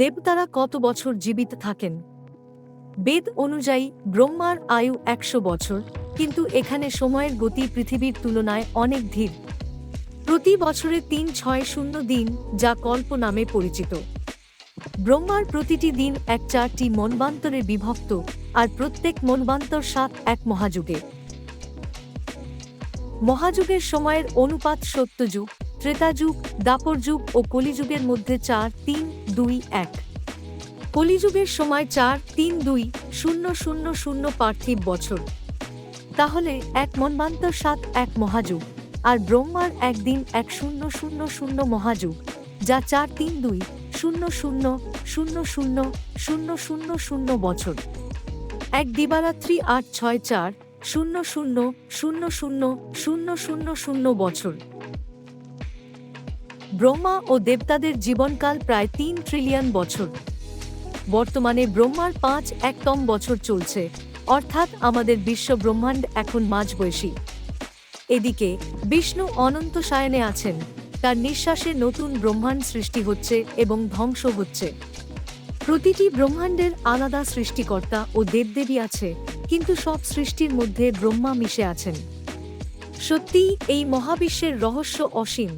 দেবতারা কত বছর জীবিত থাকেন? বেদ অনুযায়ী ব্রহ্মার আয়ু একশো বছর, কিন্তু এখানে সময়ের গতি পৃথিবীর তুলনায় অনেক ধীর। প্রতি বছরে তিন ছয় শূন্য দিন, যা কল্প নামে পরিচিত। ব্রহ্মার প্রতিটি দিন এক চারটি মনবান্তরে বিভক্ত, আর প্রত্যেক মনবান্তর সাত এক মহাযুগে। মহাযুগের সময়ের অনুপাত সত্যযুগ ত্রেতাযুগ দাপর যুগ ও কলিযুগের মধ্যে চার, তিন, দুই, এক। কলিযুগের সময় চার, তিন, দুই, শূন্য শূন্য শূন্য পার্থিব বছর। তাহলে এক মনবান্তর সাত, এক মহাযুগ, আর ব্রহ্মার একদিন এক শূন্য শূন্য শূন্য মহাযুগ, যা চার, তিন, দুই, শূন্য শূন্য শূন্য শূন্য শূন্য শূন্য শূন্য বছর। এক দিবারাত্রি আট, ছয়, চার শূন্য শূন্য শূন্য শূন্য শূন্য শূন্য শূন্য বছর। ব্রহ্মা ও দেবতাদের জীবনকাল প্রায় তিন ট্রিলিয়ন বছর। বর্তমানে ব্রহ্মার পাঁচ একতম বছর চলছে। অর্থাৎ আমাদের বিশ্ব ব্রহ্মাণ্ড এখন মাঝবয়সী। এদিকে বিষ্ণু অনন্ত সায়নে আছেন। তার নিঃশ্বাসে নতুন ব্রহ্মাণ্ড সৃষ্টি হচ্ছে এবং ধ্বংস হচ্ছে। প্রতিটি ব্রহ্মাণ্ডের আলাদা সৃষ্টিকর্তা ও দেবদেবী আছে, কিন্তু সব সৃষ্টির মধ্যে ব্রহ্মা মিশে আছেন। সত্যিই এই মহাবিশ্বের রহস্য অসীম।